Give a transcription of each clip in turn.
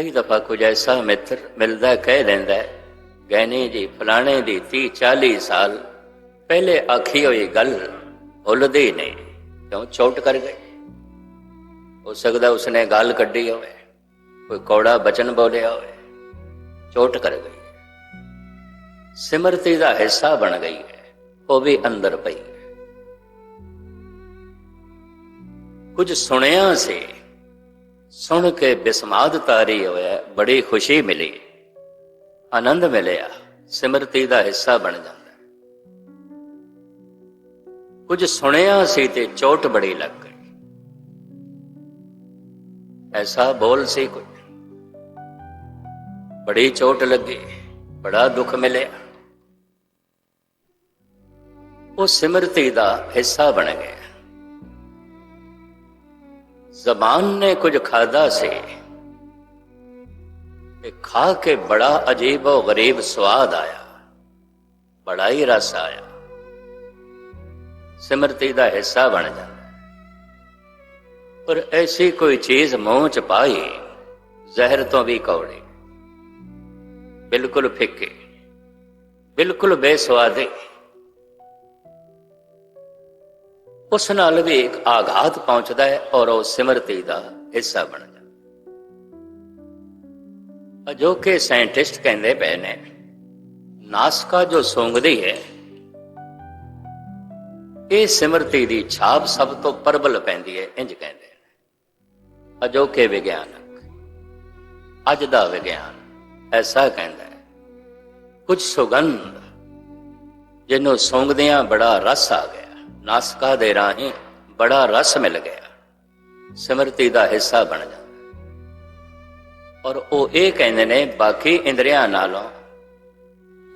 ਕਈ ਦਫਾ ਕੁਝ ਐਸਾ ਮਿੱਤਰ ਮਿਲਦਾ ਕਹਿ ਦਿੰਦਾ ਹੈ, ਗਹਿਣੀ ਫਲਾਣੇ ਦੀ 30 40 ਸਾਲ ਪਹਿਲੇ ਆਖੀ ਹੋਈ ਗੱਲ ਭੁੱਲਦੇ ਹੀ ਨਹੀਂ ਕਿਉਂ ਚੋਟ ਕਰ ਗਏ? ਹੋ ਸਕਦਾ ਉਸਨੇ ਗੱਲ ਕੱਢੀ ਹੋਵੇ ਕੋਈ ਕੌੜਾ ਬਚਨ ਬੋਲਿਆ ਹੋਵੇ ਚੋਟ ਕਰ ਗਈ ਸਿਮਰਤੀ ਦਾ ਹਿੱਸਾ ਬਣ ਗਈ ਹੈ ਉਹ ਵੀ ਅੰਦਰ ਪਈ ਹੈ। ਕੁਝ ਸੁਣਿਆ ਸੀ ਸੁਣ ਕੇ ਬਿਸਮਾਦ ਤਾਰੀ ਹੋਇਆ ਬੜੀ ਖੁਸ਼ੀ ਮਿਲੀ। ਆਨੰਦ ਮਿਲਿਆ, ਸਿਮਰਤੀ ਦਾ ਹਿੱਸਾ ਬਣ ਜਾਂਦਾ। ਹੈ। ਕੁਝ ਸੁਣਿਆ ਸੀ ਤੇ ਚੋਟ ਬੜੀ ਲੱਗ ਗਈ। ਐਸਾ ਬੋਲ ਸੀ ਕੁਝ ਬੜੀ ਚੋਟ ਲੱਗੀ, ਬੜਾ ਦੁੱਖ ਮਿਲਿਆ। ਉਹ ਸਿਮਰਤੀ ਦਾ ਹਿੱਸਾ ਬਣ ਗਿਆ ਜ਼ਬਾਨ ਨੇ ਕੁਝ ਖਾਦਾ ਸੀ ਤੇ ਖਾ ਕੇ ਬੜਾ ਅਜੀਬ ਔਰ ਗਰੀਬ ਸਵਾਦ ਆਇਆ ਬੜਾ ਹੀ ਰਸ ਆਇਆ ਸਿਮਰਤੀ ਦਾ ਹਿੱਸਾ ਬਣ ਜਾਂਦਾ ਪਰ ਐਸੀ ਕੋਈ ਚੀਜ਼ ਮੂੰਹ ਚ ਪਾਈ ਜ਼ਹਿਰ ਤੋਂ ਵੀ ਕੌੜੀ ਬਿਲਕੁਲ ਫਿੱਕੇ ਬਿਲਕੁਲ ਬੇਸਵਾਦੇ ਉਸ ਨਾਲ ਵੀ ਇੱਕ ਆਘਾਤ ਪਹੁੰਚਦਾ ਹੈ ਔਰ ਉਹ ਸਿਮਰਤੀ ਦਾ ਹਿੱਸਾ ਬਣ ਜਾਂਦਾ ਅਜੋਕੇ ਸਾਇੰਟਿਸਟ ਕਹਿੰਦੇ ਪਏ ਨੇ, ਨਾਸਕਾ ਜੋ ਸੌਂਗਦੀ ਹੈ, ਇਹ ਸਿਮਰਤੀ ਦੀ ਛਾਪ ਸਭ ਤੋਂ ਪਰਬਲ ਪੈਂਦੀ ਹੈ, ਇੰਜ ਕਹਿੰਦੇ ਨੇ। ਅਜੋਕੇ ਵਿਗਿਆਨਕ, ਅੱਜ ਦਾ ਵਿਗਿਆਨ ਐਸਾ ਕਹਿੰਦਾ ਹੈ, ਕੁਝ ਸੁਗੰਧ ਜਿਹਨੂੰ ਸੌਂਗਦਿਆਂ ਬੜਾ ਰਸ ਆ ਗਿਆ। ਨਾਸਕਾ ਦੇ ਰਾਹੀਂ ਬੜਾ ਰਸ ਮਿਲ ਗਿਆ। ਸਿਮਰਤੀ ਦਾ ਹਿੱਸਾ ਬਣ ਜਾਂਦਾ। ਔਰ ਉਹ ਇਹ ਕਹਿੰਦੇ ਨੇ, ਬਾਕੀ ਇੰਦਰੀਆਂ ਨਾਲੋਂ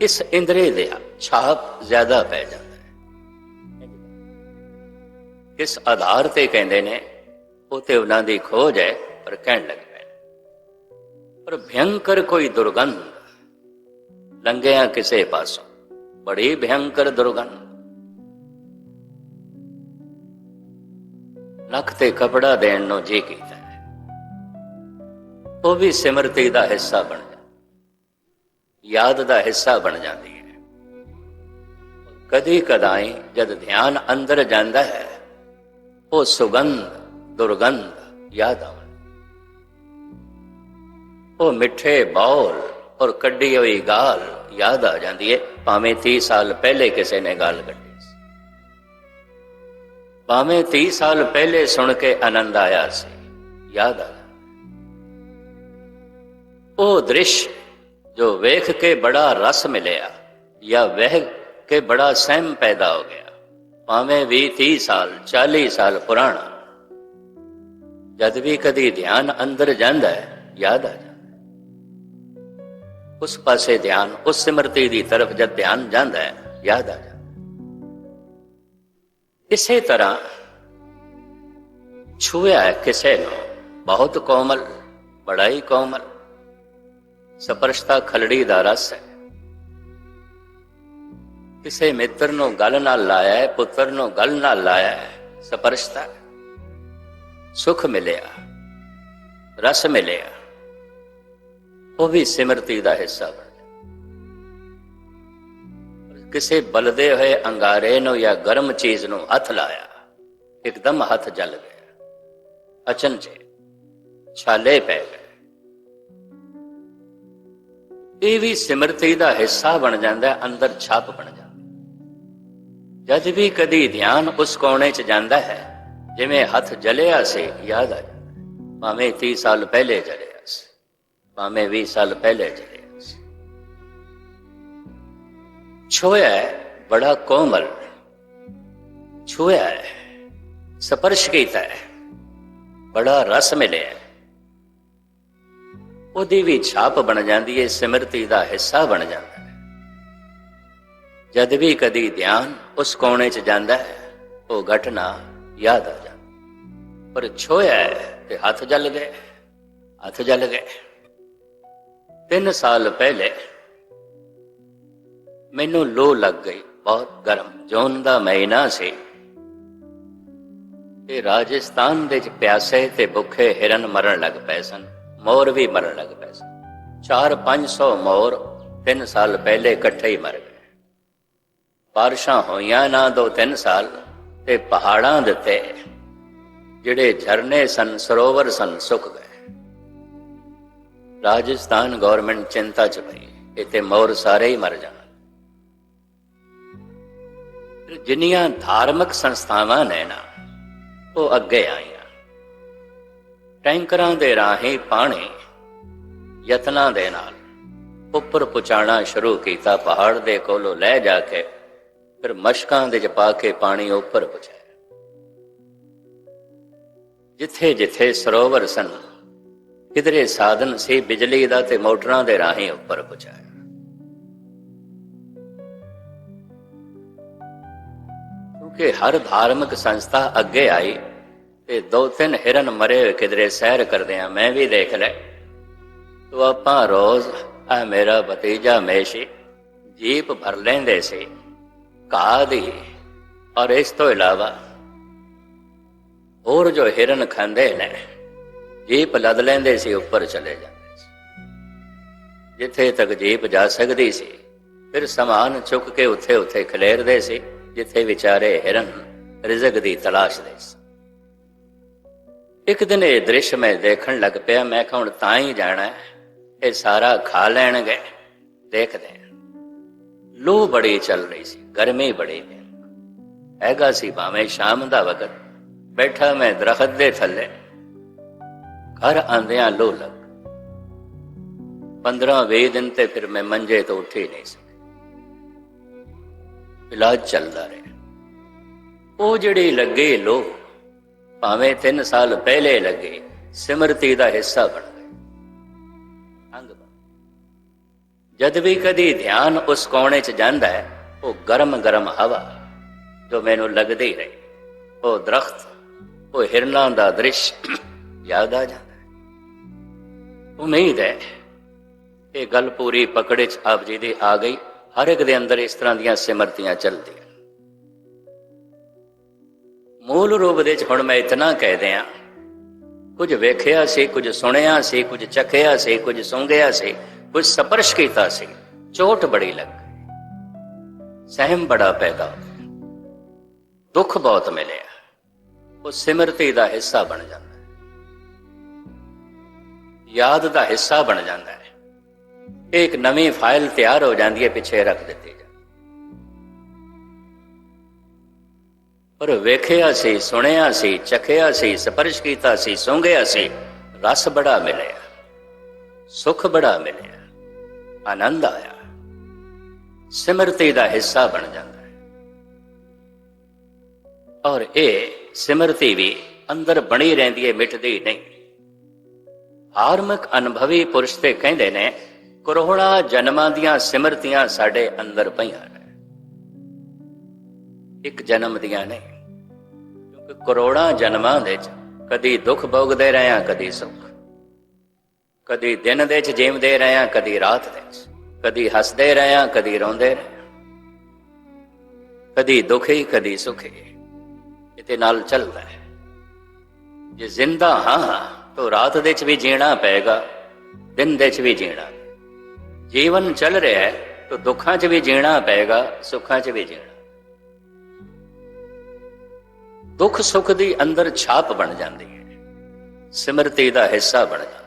ਇਸ ਇੰਦਰੀ ਦੇ ਛਾਪ ਜ਼ਿਆਦਾ ਪੈ ਜਾਂਦਾ ਹੈ। ਇਸ ਆਧਾਰ ਤੇ ਕਹਿੰਦੇ ਨੇ, ਉਹ ਤੇ ਉਹਨਾਂ ਦੀ ਖੋਜ ਹੈ, ਪਰ ਕਹਿਣ ਲੱਗ ਪਏ ਪਰ ਭਯੰਕਰ ਕੋਈ ਦੁਰਗੰਧ, ਲੰਘਿਆ ਕਿਸੇ ਪਾਸੋਂ। ਬੜੀ ਭਯੰਕਰ ਦੁਰਗੰਧ। ਨੱਕ ਤੇ ਕਪੜਾ ਦੇਣ ਨੂੰ ਜੀ ਕੀਤਾ ਹੈ। ਉਹ ਵੀ ਸਿਮਰਤੀ ਦਾ ਹਿੱਸਾ ਬਣ ਜਾਂਦਾ ਯਾਦ ਦਾ ਹਿੱਸਾ ਬਣ ਜਾਂਦੀ ਹੈ। ਕਦੀ ਕਦਾਈ ਜਦ ਧਿਆਨ ਅੰਦਰ ਜਾਂਦਾ ਹੈ, ਉਹ ਸੁਗੰਧ, ਦੁਰਗੰਧ ਯਾਦ ਆਉਂਦੀ ਉਹ ਮਿੱਠੇ ਬੌਲ ਔਰ ਕੱਢੀ ਹੋਈ ਗਾਲ ਯਾਦ ਆ ਜਾਂਦੀ ਹੈ। ਭਾਵੇਂ 30 ਸਾਲ ਪਹਿਲੇ ਕਿਸੇ ਨੇ ਗਾਲ ਕੱਢੀ। ਸੀ ਭਾਵੇਂ 30 ਸਾਲ ਪਹਿਲੇ ਸੁਣ ਕੇ ਆਨੰਦ ਆਇਆ ਸੀ ਯਾਦ ਆ ਜਾਂਦਾ। ਉਹ ਦ੍ਰਿਸ਼ ਜੋ ਵੇਖ ਕੇ ਬੜਾ ਰਸ ਮਿਲਿਆ ਜਾਂ ਵੇਖ ਕੇ ਬੜਾ ਸਹਿਮ ਪੈਦਾ ਹੋ ਗਿਆ ਭਾਵੇਂ ਵੀ 30 ਸਾਲ 40 ਸਾਲ ਪੁਰਾਣਾ ਜਦ ਵੀ ਕਦੀ ਧਿਆਨ ਅੰਦਰ ਜਾਂਦਾ ਹੈ ਯਾਦ ਆ ਜਾਂਦਾ ਉਸ ਪਾਸੇ ਧਿਆਨ ਉਸ ਸਿਮਰਤੀ ਦੀ ਤਰਫ ਜਦ ਧਿਆਨ ਜਾਂਦਾ ਹੈ ਯਾਦ ਆ ਜਾਂਦਾ ਇਸੇ ਤਰ੍ਹਾਂ ਛੂਇਆ ਹੈ ਕਿਸੇ ਨੂੰ ਬਹੁਤ ਕੋਮਲ ਬੜਾ ਹੀ ਕੋਮਲ ਸਪਰਸ਼ਤਾ ਖਲੜੀ ਦਾ ਰਸ ਹੈ ਕਿਸੇ ਮਿੱਤਰ ਨੂੰ ਗੱਲ ਨਾਲ ਲਾਇਆ ਹੈ ਪੁੱਤਰ ਨੂੰ ਗੱਲ ਨਾਲ ਲਾਇਆ ਹੈ ਸਪਰਸ਼ਤਾ ਸੁਖ ਮਿਲਿਆ ਰਸ ਮਿਲਿਆ ਉਹ ਵੀ ਸਿਮਰਤੀ ਦਾ ਹਿੱਸਾ ਬਣ ਗਿਆ ਕਿਸੇ ਬਲਦੇ ਹੋਏ ਅੰਗਾਰੇ ਨੂੰ ਜਾਂ ਗਰਮ ਚੀਜ਼ ਨੂੰ ਹੱਥ ਲਾਇਆ, ਇੱਕਦਮ ਹੱਥ ਜਲ ਗਿਆ। ਅਚਨਚੇ ਛਾਲੇ ਪੈ ਗਏ। ਇਹ ਵੀ ਸਿਮਰਤੀ ਦਾ ਹਿੱਸਾ ਬਣ ਜਾਂਦਾ, ਅੰਦਰ ਛਾਪ ਬਣ ਜਾਂਦਾ। ਜਦ ਵੀ ਕਦੀ ਧਿਆਨ ਉਸ ਕੋਣੇ 'ਚ ਜਾਂਦਾ ਹੈ, ਜਿਵੇਂ ਹੱਥ ਜਲਿਆ ਸੀ, ਯਾਦ ਆ ਜਾਂਦਾ। ਭਾਵੇਂ 30 ਸਾਲ ਪਹਿਲੇ ਜਲਿਆ ਸੀ, ਭਾਵੇਂ 20 ਸਾਲ ਪਹਿਲੇ ਜਲਿਆ ਛੋਇਆ ਬੜਾ ਕੋਮਲ ਛੋਇਆ ਸਪਰਸ਼ ਕੀਤਾ ਬੜਾ ਰਸ ਮਿਲਿਆ ਉਹਦੀ ਵੀ ਛਾਪ ਬਣ ਜਾਂਦੀ ਹੈ ਸਿਮਰਤੀ ਦਾ ਹਿੱਸਾ ਬਣ ਜਾਂਦਾ ਹੈ ਜਦ ਵੀ ਕਦੀ ਧਿਆਨ ਉਸ ਕੋਣੇ 'ਚ ਜਾਂਦਾ ਹੈ ਉਹ ਘਟਨਾ ਯਾਦ ਆ ਜਾਂਦੀ ਪਰ ਛੋਇਆ ਤੇ ਹੱਥ ਜਲ ਗਏ ਹੱਥ ਜਲ ਗਏ ਤਿੰਨ ਸਾਲ ਪਹਿਲੇ ਮੈਨੂੰ ਲੋ ਲੱਗ ਗਈ, ਬਹੁਤ ਗਰਮ, ਜੂਨ ਦਾ ਮਹੀਨਾ ਸੀ। ਤੇ ਰਾਜਸਥਾਨ ਦੇ ਚ ਪਿਆਸੇ ਤੇ ਭੁੱਖੇ ਹਿਰਨ ਮਰਨ ਲੱਗ ਪਏ ਸਨ, ਮੋਰ ਵੀ ਮਰਨ ਲੱਗ ਪਏ ਸੀ 4-500 ਮੋਰ 3 ਸਾਲ ਪਹਿਲੇ ਇਕੱਠੇ ਹੀ ਮਰ ਗਏ। ਬਾਰਿਸ਼ਾਂ ਹੋਈਆਂ ਨਾ ਦੋ ਤਿੰਨ ਸਾਲ ਤੇ ਪਹਾੜਾਂ ਦਿੱਤੇ ਜਿਹੜੇ ਝਰਨੇ ਸਨ, ਸਰੋਵਰ ਸਨ, ਸੁੱਕ ਗਏ। ਰਾਜਸਥਾਨ ਗਵਰਨਮੈਂਟ ਚਿੰਤਾ ਚ ਪਈ, ਇੱਥੇ ਮੋਰ ਸਾਰੇ ਹੀ ਮਰ ਜਾਣ। ਜਿੰਨੀਆਂ ਧਾਰਮਿਕ ਸੰਸਥਾਵਾਂ ਨੇ ਨਾ, ਉਹ ਅੱਗੇ ਆਈਆਂ। ਟੈਂਕਰਾਂ ਦੇ ਰਾਹੀਂ ਪਾਣੀ, ਯਤਨਾਂ ਦੇ ਨਾਲ ਉੱਪਰ ਪਹੁੰਚਾਉਣਾ ਸ਼ੁਰੂ ਕੀਤਾ, ਪਹਾੜ ਦੇ ਕੋਲੋਂ ਲੈ ਜਾ ਕੇ ਫਿਰ ਮਸ਼ਕਾਂ ਦੇ ਚ ਪਾ ਕੇ ਪਾਣੀ ਉੱਪਰ ਪਹੁੰਚਾਇਆ ਜਿੱਥੇ ਜਿੱਥੇ ਸਰੋਵਰ ਸਨ, ਕਿਧਰੇ ਸਾਧਨ ਸੀ, ਬਿਜਲੀ ਦਾ ਤੇ ਮੋਟਰਾਂ ਦੇ ਰਾਹੀਂ ਉੱਪਰ ਪਹੁੰਚਾਇਆ ਕਿਉਂਕਿ ਹਰ ਧਾਰਮਿਕ ਸੰਸਥਾ ਅੱਗੇ ਆਈ ਤੇ ਦੋ ਤਿੰਨ ਹਿਰਨ ਮਰੇ ਹੋਏ ਕਿਧਰੇ ਸੈਰ ਕਰਦੇ ਆ, ਮੈਂ ਵੀ ਦੇਖ ਲੈ। ਤੋ ਆਪਾਂ ਰੋਜ਼, ਆ ਮੇਰਾ ਭਤੀਜਾ ਮੇਸ਼ੀ, ਜੀਪ ਭਰ ਲੈਂਦੇ ਸੀ, ਘਾਹ ਦੀ। ਔਰ ਇਸ ਤੋਂ ਇਲਾਵਾ ਹੋਰ ਜੋ ਹਿਰਨ ਖਾਂਦੇ ਨੇ, ਜੀਪ ਲੱਦ ਲੈਂਦੇ ਸੀ, ਉੱਪਰ ਚਲੇ ਜਾਂਦੇ ਸੀ। ਜਿੱਥੇ ਤੱਕ ਜੀਪ ਜਾ ਸਕਦੀ ਸੀ, ਫਿਰ ਸਮਾਨ ਚੁੱਕ ਕੇ ਉੱਥੇ ਉੱਥੇ ਖਲੇਰਦੇ ਸੀ। ਜਿੱਥੇ ਵਿਚਾਰੇ ਹਿਰਨ ਰਿਜ਼ਕ ਦੀ ਤਲਾਸ਼ ਦੇ ਇੱਕ ਦਿਨ ਇਹ ਦ੍ਰਿਸ਼ ਮੈਂ ਦੇਖਣ ਲੱਗ ਪਿਆ, ਮੈਂ ਕਿਹਾ ਹੁਣ ਤਾਂ ਹੀ ਜਾਣਾ ਇਹ ਸਾਰਾ ਖਾ ਲੈਣਗੇ। ਦੇਖਦੇ ਹਾਂ। ਲੂ ਬੜੀ ਚੱਲ ਰਹੀ ਸੀ, ਗਰਮੀ ਬੜੀ ਹੈਗਾ ਸੀ ਭਾਵੇਂ ਸ਼ਾਮ ਦਾ ਵਕਤ। ਬੈਠਾ ਮੈਂ ਦਰਖਤ ਦੇ ਥੱਲੇ। ਘਰ ਆਂਦਿਆਂ ਲੂ ਲੱਗ। 15 20 ਦਿਨ ਤੇ ਫਿਰ ਮੈਂ ਮੰਜੇ ਤੋਂ ਉੱਠੀ ਨਹੀਂ ਸੀ। ਇਲਾਜ ਚੱਲਦਾ ਰਿਹਾ। ਉਹ ਜਿਹੜੀ ਲੱਗੇ ਲੋ ਭਾਵੇਂ 3 ਸਾਲ ਪਹਿਲੇ ਲੱਗੇ, ਸਿਮਰਤੀ ਦਾ ਹਿੱਸਾ ਬਣ ਗਏ। ਅੰਗ ਜਦ ਵੀ ਕਦੀ ਧਿਆਨ ਉਸ ਕੋਣੇ 'ਚ ਜਾਂਦਾ ਹੈ, ਉਹ ਗਰਮ ਗਰਮ ਹਵਾ, ਜੋ ਮੈਨੂੰ ਲੱਗਦੀ ਰਹੇ। ਉਹ ਦਰਖਤ, ਉਹ ਹਿਰਨਾਂ ਦਾ ਦ੍ਰਿਸ਼ ਯਾਦ ਆ ਜਾਂਦਾ ਹੈ। ਉਮੀਦ ਹੈ, ਇਹ ਗੱਲ ਪੂਰੀ ਪਕੜੇ 'ਚ ਆਪ ਜੀ ਦੀ ਆ ਗਈ। ਹਰ ਇੱਕ ਦੇ ਅੰਦਰ ਇਸ ਤਰ੍ਹਾਂ ਦੀਆਂ ਸਿਮਰਤੀਆਂ ਚੱਲਦੀਆਂ। ਮੂਲ ਰੂਪ ਦੇ ਵਿੱਚ ਹੁਣ ਮੈਂ ਇਤਨਾ ਕਹਿ ਦਿਆਂ, ਕੁਝ ਵੇਖਿਆ ਸੀ, ਕੁਝ ਸੁਣਿਆ ਸੀ, ਕੁਝ ਚਖਿਆ ਸੀ, ਕੁਝ ਸੁੰਘਿਆ ਸੀ, ਕੁਝ ਸਪਰਸ਼ ਕੀਤਾ ਸੀ। ਚੋਟ ਬੜੀ ਲੱਗ। ਸਹਿਮ ਬੜਾ ਪੈਦਾ ਹੋ ਦੁੱਖ ਬਹੁਤ ਮਿਲਿਆ। ਉਹ ਸਿਮਰਤੀ ਦਾ ਹਿੱਸਾ ਬਣ ਜਾਂਦਾ ਹੈ। ਯਾਦ ਦਾ ਹਿੱਸਾ ਬਣ ਜਾਂਦਾ ਹੈ। ਇਹ ਇੱਕ ਨਵੀਂ ਫਾਈਲ ਤਿਆਰ ਹੋ ਜਾਂਦੀ ਹੈ, ਪਿੱਛੇ ਰੱਖ ਦਿੱਤੀ ਜਾਂਦੀ ਪਰ ਵੇਖਿਆ ਸੀ, ਸੁਣਿਆ ਸੀ, ਚਖਿਆ ਸੀ ਸਪਰਸ਼ ਕੀਤਾ ਸੀ, ਸੌਂਗਿਆ ਸੀ, ਰਸ ਬੜਾ ਮਿਲਿਆ, ਸੁਖ ਬੜਾ ਮਿਲਿਆ, ਆਨੰਦ ਆਇਆ। ਸਿਮਰਤੀ ਦਾ ਹਿੱਸਾ ਬਣ ਜਾਂਦਾ ਹੈ। ਔਰ ਇਹ ਸਿਮਰਤੀ ਵੀ ਅੰਦਰ ਬਣੀ ਰਹਿੰਦੀ ਹੈ, ਮਿਟਦੀ ਨਹੀਂ। ਧਾਰਮਿਕ ਅਨੁਭਵੀ ਪੁਰਸ਼ ਤੇ ਕਹਿੰਦੇ ਨੇ ਕਰੋੜਾਂ ਜਨਮਾਂ ਦੀਆਂ ਸਿਮਰਤੀਆਂ ਸਾਡੇ ਅੰਦਰ ਪਈਆਂ ਨੇ। ਇੱਕ ਜਨਮ ਦੀਆਂ ਨਹੀਂ ਕਿਉਂਕਿ ਕਰੋੜਾਂ ਜਨਮਾਂ ਦੇ ਚ ਕਦੀ ਦੁੱਖ ਭੋਗਦੇ ਰਹੇ ਆ ਕਦੀ ਸੁੱਖ। ਕਦੀ ਦਿਨ ਦੇ ਚ ਜੀਵਦੇ ਰਹੇ ਆ ਕਦੀ ਰਾਤ ਦੇ ਚ। ਕਦੀ ਹੱਸਦੇ ਰਹੇ ਆ ਕਦੀ ਰੋਂਦੇ ਰਹੇ ਕਦੀ ਦੁਖੀ, ਕਦੀ ਸੁਖੀ ਇਹਦੇ ਨਾਲ ਚੱਲਦਾ ਹੈ। ਜੇ ਜ਼ਿੰਦਾ ਹਾਂ, ਤਾਂ ਰਾਤ ਦੇ ਚ ਵੀ ਜੀਣਾ ਪਏਗਾ, ਦਿਨ ਦੇ ਚ ਵੀ ਜੀਣਾ ਜੀਵਨ ਚੱਲ ਰਿਹਾ ਹੈ, ਤਾਂ ਦੁੱਖਾਂ 'ਚ ਵੀ ਜੀਣਾ ਪਏਗਾ, ਸੁੱਖਾਂ 'ਚ ਵੀ ਜੀਣਾ। ਦੁੱਖ ਸੁੱਖ ਦੀ ਅੰਦਰ ਛਾਪ ਬਣ ਜਾਂਦੀ ਹੈ, ਸਿਮਰਤੀ ਦਾ ਹਿੱਸਾ ਬਣ ਜਾਂਦਾ।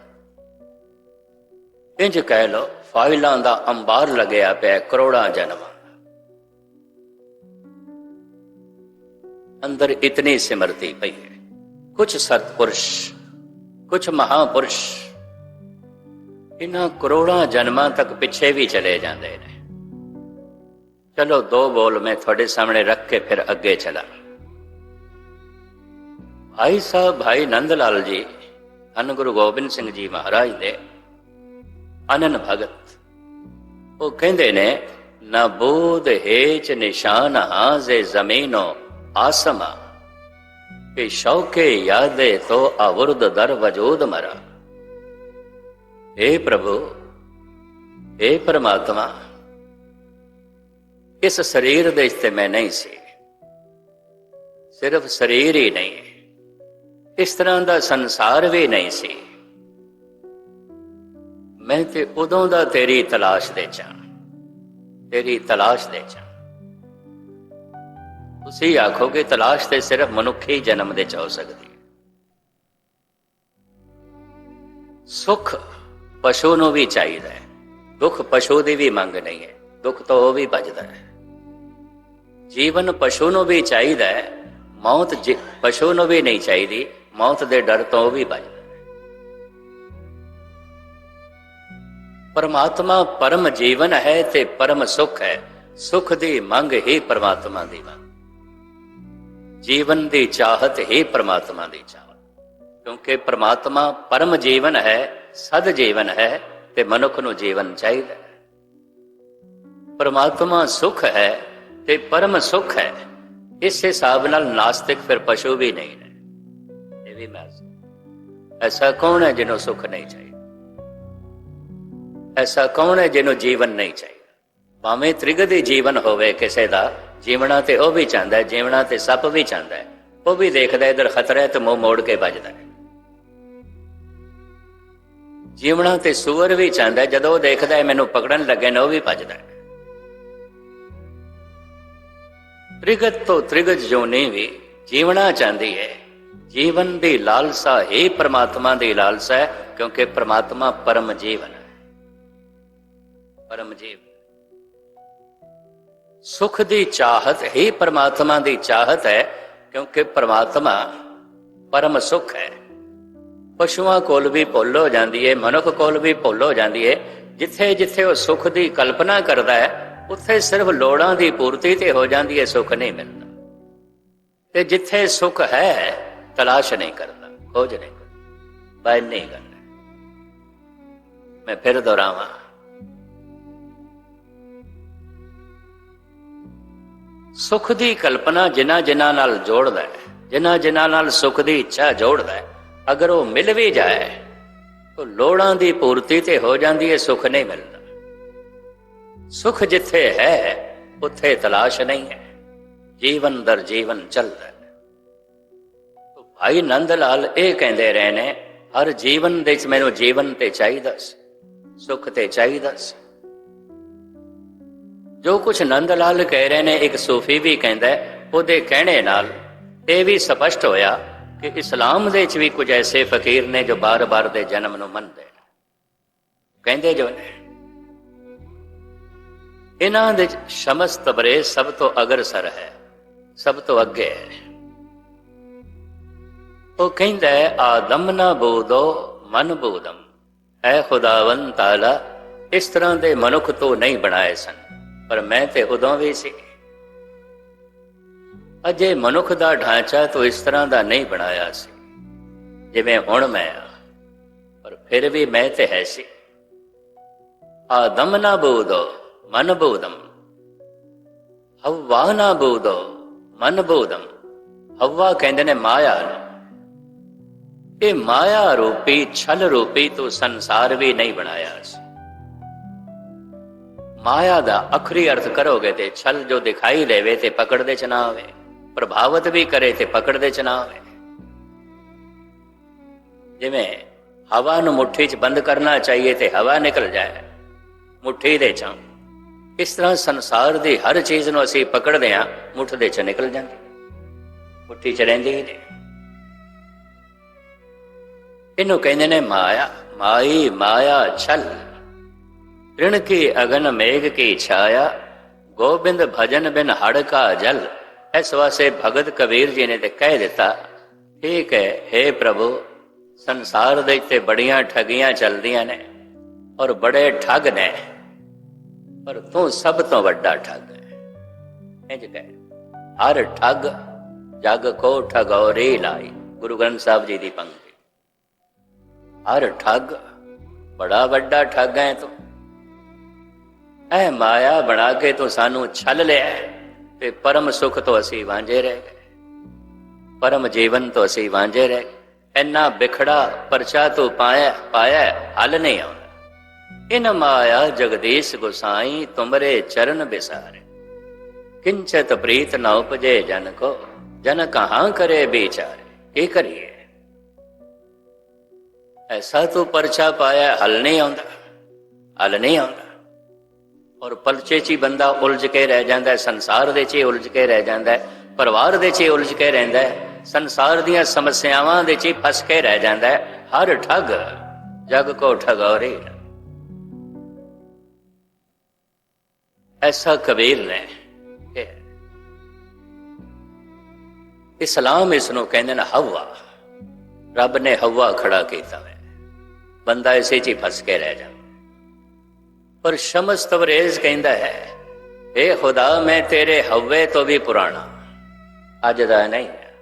ਇੰਜ ਕਹਿ ਲੋ ਫਾਈਲਾਂ ਦਾ ਅੰਬਾਰ ਲੱਗਿਆ ਪਿਆ ਕਰੋੜਾਂ ਜਨਮਾਂ ਅੰਦਰ ਇਤਨੀ ਸਿਮਰਤੀ ਪਈ ਹੈ ਕੁਝ ਸਤਪੁਰਸ਼ ਕੁਝ ਮਹਾਪੁਰਸ਼ ਇਹਨਾਂ ਕਰੋੜਾਂ ਜਨਮਾਂ ਤੱਕ ਪਿੱਛੇ ਵੀ ਚਲੇ ਜਾਂਦੇ ਨੇ। ਚਲੋ ਦੋ ਬੋਲ ਮੈਂ ਤੁਹਾਡੇ ਸਾਹਮਣੇ ਰੱਖ ਕੇ ਫਿਰ ਅੱਗੇ ਚਲਾ। ਭਾਈ ਸਾਹਿਬ, ਭਾਈ ਨੰਦ ਲਾਲ ਜੀ, ਧੰਨ ਗੁਰੂ ਗੋਬਿੰਦ ਸਿੰਘ ਜੀ ਮਹਾਰਾਜ ਦੇ ਅਨਨ ਭਗਤ। ਉਹ ਕਹਿੰਦੇ ਨੇ, ਨਾ ਬੋਧ ਹੇਚ ਨਿਸ਼ਾਨ ਹਾਜ਼ੇ ਜ਼ਮੀਨੋ ਆਸਮਾ। ਕਿ ਸ਼ੌਕੇ ਯਾਦੇ ਤੋ ਅਵਰਦ ਦਰ ਵਜੂਦ ਮਰਾ। हे प्रभु हे परमात्मा ਇਸ ਸਰੀਰ ਦੇ ਤੇ ਮੈਂ ਨਹੀਂ ਸੀ ਸਿਰਫ ਸਰੀਰ ਹੀ ਨਹੀਂ ਇਸ ਤਰ੍ਹਾਂ ਦਾ ਸੰਸਾਰ ਵੀ ਨਹੀਂ ਸੀ ਮੈਂ ਤੇ ਉਦੋਂ ਦਾ ਤੇਰੀ ਤਲਾਸ਼ ਦੇ ਚਾਂ ਤੇਰੀ ਤਲਾਸ਼ ਦੇ ਚਾਂ ਤੁਸੀਂ ਆਖੋਗੇ ਤਲਾਸ਼ ਤੇ ਸਿਰਫ ਮਨੁੱਖੀ ਜਨਮ ਦੇ ਚ ਹੋ ਸਕਦੀ ਹੈ ਸੁਖ ਪਸ਼ੂ ਨੂੰ ਵੀ ਚਾਹੀਦਾ ਹੈ। ਦੁੱਖ ਪਸ਼ੂ ਦੀ ਵੀ ਮੰਗ ਨਹੀਂ ਹੈ। ਦੁੱਖ ਤਾਂ ਉਹ ਵੀ ਭਜਦਾ ਹੈ। ਜੀਵਨ ਪਸ਼ੂ ਨੂੰ ਵੀ ਚਾਹੀਦਾ ਹੈ। ਮੌਤ ਜੀ- ਪਸ਼ੂ ਨੂੰ ਵੀ ਨਹੀਂ ਚਾਹੀਦੀ, ਮੌਤ ਦੇ ਡਰ ਤੋਂ ਉਹ ਵੀ ਭਜਦਾ ਪਰਮਾਤਮਾ ਪਰਮ ਜੀਵਨ ਹੈ ਤੇ ਪਰਮ ਸੁਖ ਹੈ। ਸੁਖ ਦੀ ਮੰਗ ਹੀ ਪਰਮਾਤਮਾ ਦੀ ਮੰਗ। ਜੀਵਨ ਦੀ ਚਾਹਤ ਹੀ ਪਰਮਾਤਮਾ ਦੀ ਚਾਹਤ। ਕਿਉਂਕਿ ਪਰਮਾਤਮਾ ਪਰਮ ਜੀਵਨ ਹੈ ਸਦ ਜੀਵਨ ਹੈ ਤੇ ਮਨੁੱਖ ਨੂੰ ਜੀਵਨ ਚਾਹੀਦਾ ਪਰਮਾਤਮਾ ਸੁਖ ਹੈ ਤੇ ਪਰਮ ਸੁਖ ਹੈ। ਇਸ ਹਿਸਾਬ ਨਾਲ ਨਾਸਤਿਕ ਫਿਰ ਪਸ਼ੂ ਵੀ ਨਹੀਂ ਨੇ। ਇਹ ਵੀ ਮੈਂ ਐਸਾ ਕੌਣ ਹੈ ਜਿਹਨੂੰ ਸੁਖ ਨਹੀਂ ਚਾਹੀਦਾ? ਐਸਾ ਕੌਣ ਹੈ ਜਿਹਨੂੰ ਜੀਵਨ ਨਹੀਂ ਚਾਹੀਦਾ? ਭਾਵੇਂ ਤ੍ਰਿਗਦੀ ਜੀਵਨ ਹੋਵੇ ਕਿਸੇ ਦਾ ਜੀਵਣਾ ਤੇ ਉਹ ਵੀ ਚਾਹੁੰਦਾ ਹੈ ਜੀਵਣਾ ਤੇ ਸੱਪ ਵੀ ਚਾਹੁੰਦਾ ਉਹ ਵੀ ਦੇਖਦਾ ਇਧਰ ਖਤਰਾ ਹੈ ਤੇ ਮੂੰਹ ਮੋੜ ਕੇ ਵੱਜਦਾ ਹੈ। ਜੀਵਣਾ ਤੇ ਸੂਰ ਵੀ ਚਾਹੁੰਦਾ ਜਦੋਂ ਉਹ ਦੇਖਦਾ ਹੈ, ਮੈਨੂੰ ਪਕੜਨ ਲੱਗੇ ਨੇ, ਉਹ ਵੀ ਭੱਜਦਾ ਹੈ। ਤ੍ਰਿਗਤ ਤੋਂ ਤ੍ਰਿਗਤ ਜੋਨੀ ਵੀ ਜੀਵਣਾ ਚਾਹੁੰਦੀ ਹੈ। ਜੀਵਨ ਦੀ ਲਾਲਸਾ ਹੀ ਪ੍ਰਮਾਤਮਾ ਦੀ ਲਾਲਸਾ ਹੈ, ਕਿਉਂਕਿ ਪ੍ਰਮਾਤਮਾ ਪਰਮ ਜੀਵਨ ਹੈ। ਪਰਮ ਜੀਵ ਸੁਖ ਦੀ ਚਾਹਤ ਹੀ ਪ੍ਰਮਾਤਮਾ ਦੀ ਚਾਹਤ ਹੈ, ਕਿਉਂਕਿ ਪ੍ਰਮਾਤਮਾ ਪਰਮ ਸੁਖ ਹੈ। ਪਸ਼ੂਆਂ ਕੋਲ ਵੀ ਭੁੱਲ ਹੋ ਜਾਂਦੀ ਹੈ ਮਨੁੱਖ ਕੋਲ ਵੀ ਭੁੱਲ ਹੋ ਜਾਂਦੀ ਹੈ ਜਿੱਥੇ ਜਿੱਥੇ ਉਹ ਸੁੱਖ ਦੀ ਕਲਪਨਾ ਕਰਦਾ ਹੈ, ਉੱਥੇ ਸਿਰਫ ਲੋੜਾਂ ਦੀ ਪੂਰਤੀ ਤੇ ਹੋ ਜਾਂਦੀ ਹੈ ਸੁੱਖ ਨਹੀਂ ਮਿਲਦਾ। ਤੇ ਜਿੱਥੇ ਸੁੱਖ ਹੈ, ਤਲਾਸ਼ ਨਹੀਂ ਕਰਦਾ, ਖੋਜ ਨਹੀਂ ਕਰਦਾ। ਬਾਈ ਨਹੀਂ ਕਰਦਾ ਮੈਂ ਫਿਰ ਦੁਹਰਾਵਾਂ। ਸੁਖ ਦੀ ਕਲਪਨਾ ਜਿਨ੍ਹਾਂ ਜਿਨ੍ਹਾਂ ਨਾਲ ਜੋੜਦਾ ਹੈ, ਜਿਨ੍ਹਾਂ ਜਿਨ੍ਹਾਂ ਨਾਲ ਸੁਖ ਦੀ ਇੱਛਾ ਜੋੜਦਾ ਹੈ ਅਗਰ ਉਹ ਮਿਲ ਵੀ ਜਾਏ ਤਾਂ ਲੋੜਾਂ ਦੀ ਪੂਰਤੀ ਤੇ ਹੋ ਜਾਂਦੀ ਹੈ ਸੁੱਖ ਨਹੀਂ ਮਿਲਦਾ। ਸੁੱਖ ਜਿੱਥੇ ਹੈ, ਉੱਥੇ ਤਲਾਸ਼ ਨਹੀਂ ਹੈ। ਜੀਵਨ ਦਰ ਜੀਵਨ ਚੱਲਦਾ ਹੈ। ਭਾਈ ਨੰਦ ਲਾਲ ਇਹ ਕਹਿੰਦੇ ਰਹੇ ਨੇ ਹਰ ਜੀਵਨ ਦੇ ਵਿੱਚ ਮੈਨੂੰ ਜੀਵਨ ਤੇ ਚਾਹੀਦਾ ਸੀ, ਸੁੱਖ ਤੇ ਚਾਹੀਦਾ ਸੀ। ਜੋ ਕੁਝ ਨੰਦ ਲਾਲ ਕਹਿ ਰਹੇ ਨੇ, ਇੱਕ ਸੂਫੀ ਵੀ ਕਹਿੰਦਾ ਉਹਦੇ ਕਹਿਣੇ ਨਾਲ ਇਹ ਵੀ ਸਪਸ਼ਟ ਹੋਇਆ ਕਿ ਇਸਲਾਮ ਦੇ ਵਿੱਚ ਵੀ ਕੁਝ ਐਸੇ ਫਕੀਰ ਨੇ ਜੋ ਬਾਰ-ਬਾਰ ਦੇ ਜਨਮ ਨੂੰ ਮੰਨਦੇ ਕਹਿੰਦੇ ਜੋ ਨੇ, ਇਹਨਾਂ ਦੇ ਸ਼ਮਸ ਤਬਰੇ ਸਭ ਤੋਂ ਅਗਰਸਰ ਹੈ, ਸਭ ਤੋਂ ਅੱਗੇ ਹੈ। ਉਹ ਕਹਿੰਦਾ ਹੈ, ਆਦਮ ਨਾ ਬੋਦੋ, ਮਨ ਬੋਦਮ। ਐ ਖੁਦਾਵੰ ਤਾਲਾ, ਇਸ ਤਰ੍ਹਾਂ ਦੇ ਮਨੁੱਖ ਤੋਂ ਨਹੀਂ ਬਣਾਏ ਸਨ, ਪਰ ਮੈਂ ਤੇ ਉਦੋਂ ਵੀ ਸੀ। ਅਜੇ ਮਨੁੱਖ ਦਾ ਢਾਂਚਾ ਤੋਂ ਇਸ ਤਰ੍ਹਾਂ ਦਾ ਨਹੀਂ ਬਣਾਇਆ ਸੀ। ਜਿਵੇਂ ਹੁਣ ਮੈਂ ਆ, ਪਰ ਫਿਰ ਵੀ ਮੈਂ ਤੇ ਹੈ ਸੀ। ਆਦਮ ਨਾ ਬੋਦੋ, ਮਨ ਬੋਦਮ। ਹਵਾ ਨਾ ਬੋਦੋ, ਮਨ ਬੋਦਮ। ਹਵਾ ਕਹਿੰਦੇ ਨੇ ਮਾਇਆ ਨੂੰ। ਇਹ ਮਾਇਆ ਰੂਪੀ, ਛਲ ਰੂਪੀ ਤੋਂ ਸੰਸਾਰ ਵੀ ਨਹੀਂ ਬਣਾਇਆ ਸੀ। ਮਾਇਆ ਦਾ ਅਖਰੀ ਅਰਥ ਕਰੋਗੇ ਤੇ ਛਲ ਜੋ ਦਿਖਾਈ ਦੇਵੇ ਤੇ ਪਕੜਦੇ ਚ ਨਾ ਆਵੇ। ਪ੍ਰਭਾਵਿਤ ਵੀ ਕਰੇ ਤੇ ਪਕੜ ਦੇ ਚ ਨਾ ਆਵੇ। ਜਿਵੇਂ ਹਵਾ ਨੂੰ ਮੁੱਠੀ 'ਚ ਬੰਦ ਕਰਨਾ ਚਾਹੀਏ ਤੇ ਹਵਾ ਨਿਕਲ ਜਾਏ, ਮੁੱਠੀ ਦੇ ਚੋਂ। ਇਸ ਤਰ੍ਹਾਂ ਸੰਸਾਰ ਦੀ ਹਰ ਚੀਜ਼ ਨੂੰ ਅਸੀਂ ਪਕੜਦੇ ਆ ਮੁੱਠ ਦੇ 'ਚ ਨਿਕਲ ਜਾਂਦੀ ਮੁੱਠੀ 'ਚ ਰਹਿੰਦੀ ਨਹੀਂ। ਇਹਨੂੰ ਕਹਿੰਦੇ ਨੇ ਮਾਇਆ, ਮਾਈ, ਮਾਇਆ, ਛਲ। ਤ੍ਰਿਣ ਕੀ ਅਗਨ ਮੇਘ ਕੀ ਛਾਇਆ, ਗੋਬਿੰਦ ਭਜਨ ਬਿਨ ਹੜਕਾ ਜਲ। ਇਸ ਵਾਸਤੇ ਭਗਤ ਕਬੀਰ ਜੀ ਨੇ ਤੇ ਕਹਿ ਦਿੱਤਾ, ਠੀਕ ਹੈ हे ਪ੍ਰਭੂ, ਸੰਸਾਰ ਦੇ ਉੱਤੇ ਬੜੀਆਂ ਠਗੀਆਂ ਚੱਲਦੀਆਂ ਨੇ ਔਰ ਬੜੇ ਠੱਗ ਨੇ, ਪਰ ਤੂੰ ਸਭ ਤੋਂ ਵੱਡਾ ਠੱਗ ਹੈ। ਇੰਜ ਕਹੇ, ਹਰ ਠੱਗ, ਜਗ ਕੋ ਠਗੌਰੀ ਲਾਈ। ਗੁਰੂ ਗ੍ਰੰਥ ਸਾਹਿਬ ਜੀ ਦੀ ਪੰਕਤੀ। ਹਰ ਠੱਗ, ਬੜਾ ਵੱਡਾ ਠੱਗ ਹੈ ਤੂੰ। ਐ ਮਾਇਆ ਬਣਾ ਕੇ ਤੂੰ ਸਾਨੂੰ ਛਲ ਲਿਆ ਤੇ ਪਰਮ ਸੁਖ ਤੋਂ ਅਸੀਂ ਵਾਂਝੇ ਰਹਿ ਗਏ। ਪਰਮ ਜੀਵਨ ਤੋਂ ਅਸੀਂ ਵਾਂਝੇ ਰਹਿ ਗਏ। ਇੰਨਾ ਵਿਖੜਾ ਪਰਚਾ ਤੂੰ ਪਾਇਆ ਪਾਇਆ, ਹਲ ਨਹੀਂ ਆਉਂਦਾ। ਇਨ ਮਾਇਆ ਜਗਦੀਸ਼ ਗੁਸਾਈ, ਤੁਮਰੇ ਚਰਨ ਬਿਸਾਰੇ ਕਿੰਚਤ ਪ੍ਰੀਤ ਨਾ ਉਪਜੇ ਜਨ ਕੋ, ਜਨ ਕਹਾਂ ਕਰੇ ਵਿਚਾਰੇ। ਕੀ ਕਰੀਏ? ਐਸਾ ਤੂੰ ਪਰਚਾ ਪਾਇਆ, ਹਲ ਨਹੀਂ ਆਉਂਦਾ। ਹੱਲ ਨਹੀਂ ਆਉਂਦਾ। ਔਰ ਪਲਚੇ 'ਚ ਹੀ ਬੰਦਾ ਉਲਝ ਕੇ ਰਹਿ ਜਾਂਦਾ ਹੈ, ਸੰਸਾਰ ਦੇ 'ਚ ਹੀ ਉਲਝ ਕੇ ਰਹਿ ਜਾਂਦਾ ਹੈ, ਪਰਿਵਾਰ ਦੇ 'ਚ ਹੀ ਉਲਝ ਕੇ ਰਹਿੰਦਾ ਹੈ, ਸੰਸਾਰ ਦੀਆਂ ਸਮੱਸਿਆਵਾਂ ਦੇ 'ਚ ਹੀ ਫਸ ਕੇ ਰਹਿ ਜਾਂਦਾ ਹੈ, ਹਰ ਠੱਗ, ਜਗ ਕੋ ਠਗੋਰੇ। ਐਸਾ ਕਬੀਰ ਨੇ ਇਸਲਾਮ ਇਸ ਨੂੰ ਕਹਿੰਦੇ ਨੇ ਹਵਾ ਰੱਬ ਨੇ ਹਵਾ ਖੜਾ ਕੀਤਾ ਹੈ ਬੰਦਾ ਇਸੇ 'ਚ ਹੀ ਫਸ ਕੇ ਰਹਿ ਜਾਂਦਾ। ਪਰ ਸ਼ਮਸ ਤਬਰੇਜ਼ ਕਹਿੰਦਾ ਹੈ ਏ ਖੁਦਾ, ਮੈਂ ਤੇਰੇ ਹਵੇ ਤੋਂ ਵੀ ਪੁਰਾਣਾ। ਅੱਜ ਦਾ ਨਹੀਂ ਹੈ।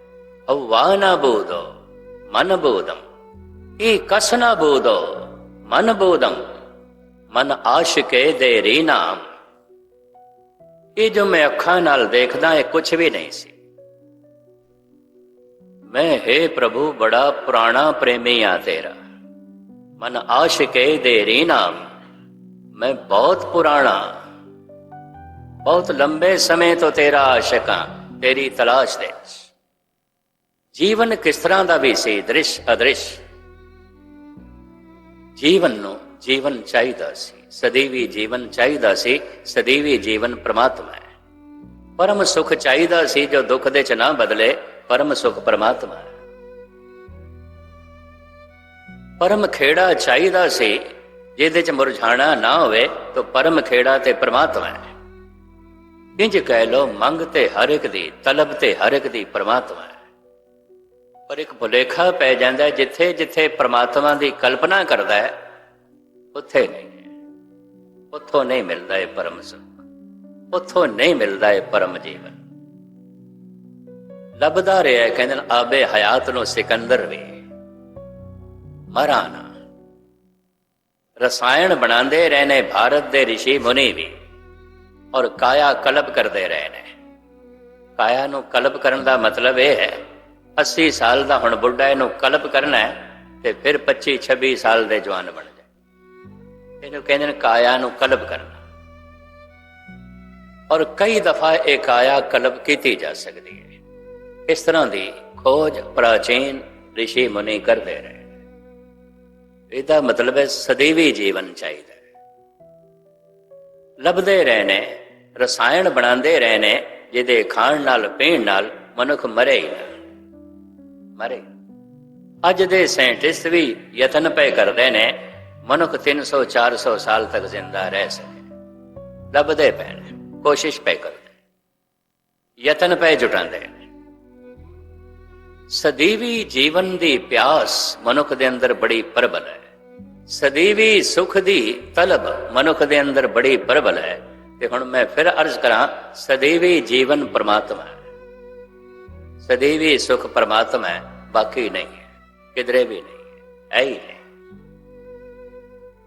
ਹਵਾ ਨਾ ਬੋਦੋ, ਮਨ ਬੋਦਮ। ਇਹ ਕਸ ਨਾ ਬੋਦੋ, ਮਨ ਬੋਦਮ। ਮਨ ਆਸ਼ਿਕੇ ਦੇ ਰੀ ਨਾਮ। ਇਹ ਜੋ ਮੈਂ ਅੱਖਾਂ ਨਾਲ ਦੇਖਦਾ, ਇਹ ਕੁਝ ਵੀ ਨਹੀਂ ਸੀ। ਮੈਂ, ਹੈ ਪ੍ਰਭੂ, ਬੜਾ ਪੁਰਾਣਾ ਪ੍ਰੇਮੀ ਆ ਤੇਰਾ। ਮਨ ਆਸ਼ਿਕੇ ਦੇ ਰੀ ਨਾਮ। ਮੈਂ ਬਹੁਤ ਪੁਰਾਣਾ ਬਹੁਤ ਲੰਬੇ ਸਮੇਂ ਤੋਂ ਤੇਰਾ ਆਸ਼ਿਕ ਹਾਂ ਤੇਰੀ ਤਲਾਸ਼ ਦੇ ਜੀਵਨ ਕਿਸ ਤਰ੍ਹਾਂ ਦਾ ਵੀ ਸੀ ਦ੍ਰਿਸ਼ ਅਦ੍ਰਿਸ਼ ਜੀਵਨ ਨੂੰ ਜੀਵਨ ਚਾਹੀਦਾ ਸੀ ਸਦੀਵੀ ਜੀਵਨ ਚਾਹੀਦਾ ਸੀ ਸਦੀਵੀ ਜੀਵਨ ਪ੍ਰਮਾਤਮਾ ਹੈ ਪਰਮ ਸੁਖ ਚਾਹੀਦਾ ਸੀ ਜੋ ਦੁੱਖ ਦੇ ਚ ਨਾ ਬਦਲੇ ਪਰਮ ਸੁਖ ਪ੍ਰਮਾਤਮਾ ਹੈ ਪਰਮ ਖੇੜਾ ਚਾਹੀਦਾ ਸੀ ਜਿਹਦੇ ਚ ਮੁਰਝਾਣਾ ਨਾ ਹੋਵੇ, ਤਾਂ ਪਰਮ ਖੇੜਾ ਤੇ ਪ੍ਰਮਾਤਮਾ ਹੈ। ਇੰਜ ਕਹਿ ਲੋ ਮੰਗ ਤੇ ਹਰ ਇੱਕ ਦੀ, ਤਲਬ ਤੇ ਹਰ ਇੱਕ ਦੀ ਪ੍ਰਮਾਤਮਾ ਹੈ। ਪਰ ਇੱਕ ਭੁਲੇਖਾ ਪੈ ਜਾਂਦਾ ਜਿੱਥੇ ਜਿੱਥੇ ਪ੍ਰਮਾਤਮਾ ਦੀ ਕਲਪਨਾ ਕਰਦਾ ਹੈ, ਉੱਥੇ ਨਹੀਂ। ਉੱਥੋਂ ਨਹੀਂ ਮਿਲਦਾ ਇਹ ਪਰਮ ਸੁਖ। ਉੱਥੋਂ ਨਹੀਂ ਮਿਲਦਾ ਇਹ ਪਰਮ ਜੀਵਨ। ਲੱਭਦਾ ਰਿਹਾ ਕਹਿੰਦੇ ਆਬੇ ਹਯਾਤ ਨੂੰ ਸਿਕੰਦਰ ਵੀ। ਮਰਾਨਾ ਰਸਾਇਣ ਬਣਾਉਂਦੇ ਰਹੇ ਨੇ ਭਾਰਤ ਦੇ ઋષਿ ਮੁਨੀ ਵੀ ਔਰ ਕਾਇਆ ਕਲਪ ਕਰਦੇ ਰਹੇ ਨੇ ਕਾਇਆ ਨੂੰ ਕਲਪ ਕਰਨ ਦਾ ਮਤਲਬ ਇਹ ਹੈ 80 ਸਾਲ ਦਾ ਹੁਣ ਬੁੱਢਾ ਇਹਨੂੰ ਕਲਪ ਕਰਨਾ ਹੈ ਤੇ ਫਿਰ 25 26 ਸਾਲ ਦੇ ਜਵਾਨ ਬਣ ਜਾਏ ਇਹਨੂੰ ਕਹਿੰਦੇ ਨੇ ਕਾਇਆ ਨੂੰ ਕਲਪ ਕਰਨਾ ਔਰ ਕਈ ਦਫਾ ਇਹ ਕਾਇਆ ਕਲਪ ਕੀਤੀ ਜਾ ਸਕਦੀ ਹੈ ਇਸ ਤਰ੍ਹਾਂ ਦੀ ਖੋਜ ਪ੍ਰਾਚੀਨ ઋષਿ ਮੁਨੀ ਕਰਦੇ ਰਹੇ ਇਹਦਾ ਮਤਲਬ ਹੈ ਸਦੀਵੀ ਜੀਵਨ ਚਾਹੀਦਾ ਲੱਭਦੇ ਰਹੇ ਨੇ ਰਸਾਇਣ ਬਣਾਉਂਦੇ ਰਹੇ ਨੇ ਜਿਹਦੇ ਖਾਣ ਨਾਲ, ਪੀਣ ਨਾਲ ਮਨੁੱਖ ਮਰੇ ਹੀ ਨਾ। ਮਰੇ। ਅੱਜ ਦੇ ਸਾਇੰਟਿਸਟ ਵੀ ਯਤਨ ਪਏ ਕਰਦੇ ਨੇ, ਮਨੁੱਖ 300 400 ਸਾਲ ਤੱਕ ਜ਼ਿੰਦਾ ਰਹਿ ਸਕੇ। ਲੱਭਦੇ ਪਏ ਕੋਸ਼ਿਸ਼ ਪਏ ਕਰਦੇ ਯਤਨ ਪਏ ਜੁਟਾਉਂਦੇ ਨੇ। ਸਦੀਵੀ ਜੀਵਨ ਦੀ ਪਿਆਸ ਮਨੁੱਖ ਦੇ ਅੰਦਰ ਬੜੀ ਪ੍ਰਬਲ ਹੈ। ਸਦੀਵੀ ਸੁਖ ਦੀ ਤਲਬ, ਮਨੁੱਖ ਦੇ ਅੰਦਰ ਬੜੀ ਪ੍ਰਬਲ ਹੈ। ਤੇ ਹੁਣ ਮੈਂ ਫਿਰ ਅਰਜ਼ ਕਰਾਂ, ਸਦੀਵੀ ਜੀਵਨ ਪਰਮਾਤਮਾ ਹੈ। ਸਦੀਵੀ ਸੁਖ ਪਰਮਾਤਮਾ ਹੈ, ਬਾਕੀ ਨਹੀਂ ਹੈ, ਕਿਧਰੇ ਵੀ ਨਹੀਂ ਹੈ ਐ ਹੀ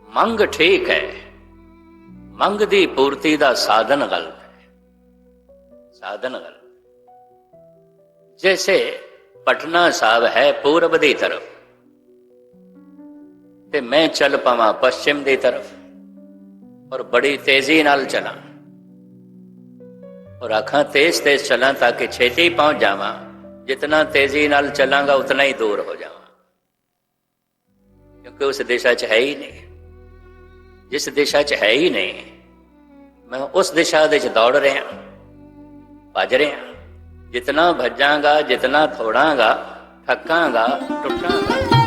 ਮੰਗ ਠੀਕ ਹੈ, ਮੰਗ ਦੀ ਪੂਰਤੀ ਦਾ ਸਾਧਨ ਗਲਤ ਹੈ। ਸਾਧਨ ਗਲਤ। ਜੈਸੇ ਪਟਨਾ ਸਾਹਿਬ ਹੈ ਪੂਰਬ ਦੀ ਤਰਫ ਤੇ ਮੈਂ ਚੱਲ ਪਾਵਾਂ ਪੱਛਮ ਦੀ ਤਰਫ ਔਰ ਬੜੀ ਤੇਜ਼ੀ ਨਾਲ ਚਲਾਂ ਔਰ ਅੱਖਾਂ ਤੇਜ਼ ਤੇਜ਼ ਚਲਾਂ ਤਾਂ ਕਿ ਛੇਤੀ ਪਹੁੰਚ ਜਾਵਾਂ ਜਿਤਨਾ ਤੇਜ਼ੀ ਨਾਲ ਚਲਾਂਗਾ ਉਤਨਾ ਹੀ ਦੂਰ ਹੋ ਜਾਵਾਂ ਕਿਉਂਕਿ ਉਸ ਦਿਸ਼ਾ 'ਚ ਹੈ ਹੀ ਨਹੀਂ ਜਿਸ ਦਿਸ਼ਾ 'ਚ ਹੈ ਹੀ ਨਹੀਂ ਮੈਂ ਉਸ ਦਿਸ਼ਾ ਦੇ 'ਚ ਦੌੜ ਰਿਹਾ ਭੱਜ ਰਿਹਾ ਜਿਤਨਾ ਭੱਜਾਂਗਾ ਜਿਤਨਾ ਥੋੜਾਂਗਾ ਥੱਕਾਂਗਾ ਟੁੱਟਾਂਗਾ